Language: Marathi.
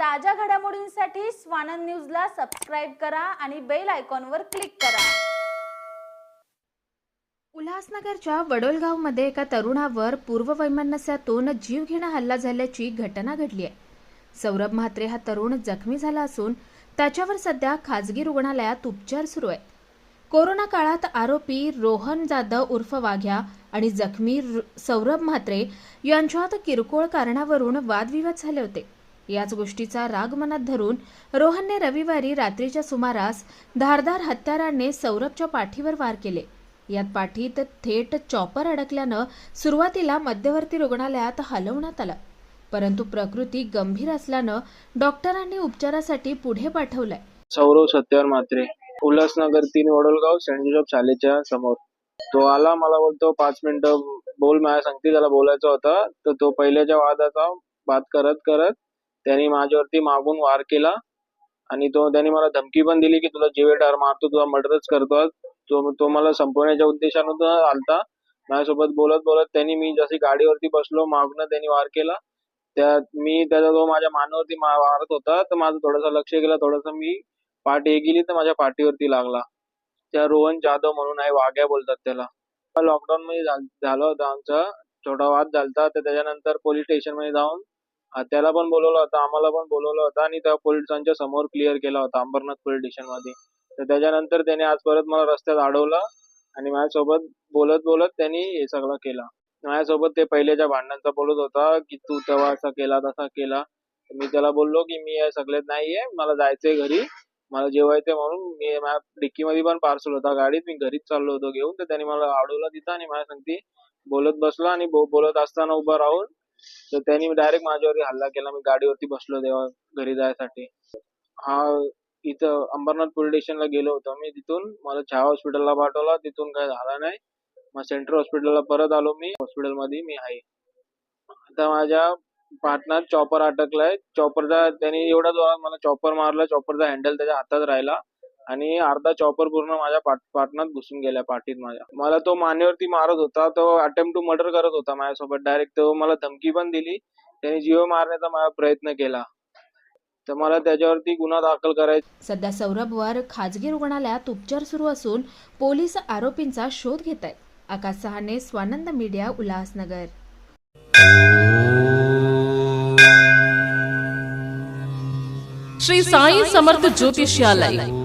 ताज्या घडामोडींसाठी स्वानंद न्यूजला सबस्क्राईब करा आणि बेल आयकॉनवर क्लिक करा. उल्हासनगरच्या वडोलगावमध्ये एका तरुणावर पूर्ववैमनस्यातून जीवघेणा हल्ला झाल्याची घटना घडली आहे. सौरभ म्हात्रे हा तरुण जखमी झाला असून त्याच्यावर सध्या खाजगी रुग्णालयात उपचार सुरू आहेत कोरोना काळात आरोपी रोहन जाधव उर्फ वाघ्या आणि जखमी सौरभ म्हात्रे यांच्यात किरकोळ कारणावरून वादविवाद झाले होते. याच गोष्टीचा राग मनात धरून रोहनने रविवारी रात्रीच्या सुमारास धारदार हत्याराने सौरभच्या पाठीवर वार केले. यात पाठीत थेट चॉपर अडकल्यानं सुरुवातीला मध्यवर्ती रुग्णालयात हलवण्यात आलं. परंतु प्रकृती गंभीर असल्यानं डॉक्टरांनी उपचारासाठी पुढे पाठवलंय. सौरव सत्यावर मात्रे उल्हासनगर तीन वडोलगाव सेंट जोसेफ समोर. तो आला मला बोलतो पाच मिनिटं बोल माझ्या सांगते त्याला बोलायचं होतं. तर तो पहिल्याच्या वादाचा बात करत करत त्यांनी माझ्यावरती मागून वार केला. आणि तो त्यांनी मला धमकी पण दिली की तुला जीवेटार मारतो तुला मर्डरच करतो. तो तो मला संपवण्याच्या उद्देशानं आलता. माझ्यासोबत बोलत बोलत त्यांनी मी जशी गाडीवरती बसलो मागणं त्यांनी वार केला. त्यात मी त्याचा तो माझ्या मानावरती मारत होता तर माझं थोडंसं लक्ष गेलं. थोडंसं मी पाठ हे गेली तर माझ्या पाठीवरती लागला. त्या रोहन जाधव म्हणून आहे वाघ्या बोलतात त्याला. लॉकडाऊन मध्ये झालं होतं आमचा. छोटा वाद झालता तर त्याच्यानंतर पोलीस स्टेशनमध्ये जाऊन त्याला पण बोलवलं होतं आम्हाला पण बोलवलं होतं आणि त्या पोलिसांच्या समोर क्लिअर केला होता अंबरनाथ पोलीस स्टेशनमध्ये तर त्याच्यानंतर त्याने आज परत मला रस्त्यात अडवलं आणि माझ्यासोबत बोलत बोलत त्यांनी हे सगळं केलं. माझ्यासोबत ते पहिल्याच्या भांडणांचा बोलत होता की तू तेव्हा असा केला तसा केला. मी त्याला बोललो की मी या सगळ्यात नाहीये मला जायचंय घरी मला जेवायचंय म्हणून मी माझ्या डिक्कीमध्ये पण पार्सल होता गाडीत मी घरीच चाललो होतो घेऊन. तर त्याने मला अडवलं तिथं आणि माझ्या सांगते बोलत बसला आणि बोलत असताना उभं राहून तर त्यांनी डायरेक्ट माझ्यावर हल्ला केला. मी गाडीवरती बसलो तेव्हा घरी जायसाठी. हा इथं अंबरनाथ पोलीस स्टेशनला गेलो होतो मी. तिथून मला छावा हॉस्पिटलला पाठवला. तिथून काय झाला नाही. मग सेंट्रल हॉस्पिटलला परत आलो मी. हॉस्पिटलमध्ये मी आहे. आता माझ्या पार्टनर चॉपर अटकलाय. चॉपरचा त्यांनी एवढा जोरात मला चॉपर मारला. चॉपरचा हँडल त्याच्या हातात राहिला. आणि अर्धा चॉपर पूर्ण माझ्या पाठ पाटणात घुसून गेला पाठीत माझ्या. मला तो मानेवरती मारत होता तो अटेम्प्ट टू मर्डर करत होता माझ्यासोबत. डायरेक्ट तो मला धमकी पण दिली. त्याने जीव मारण्याचा माझा प्रयत्न केला. तर मला त्याच्यावरती गुन्हा दाखल करायचा. सध्या सौरभवर खाजगी रुग्णालयात उपचार सुरू असून पोलीस आरोपींचा शोध घेत आहेत Akash Sahane Swanand media Ulhasnagar. Shri Sai Samarth Jyotishalay.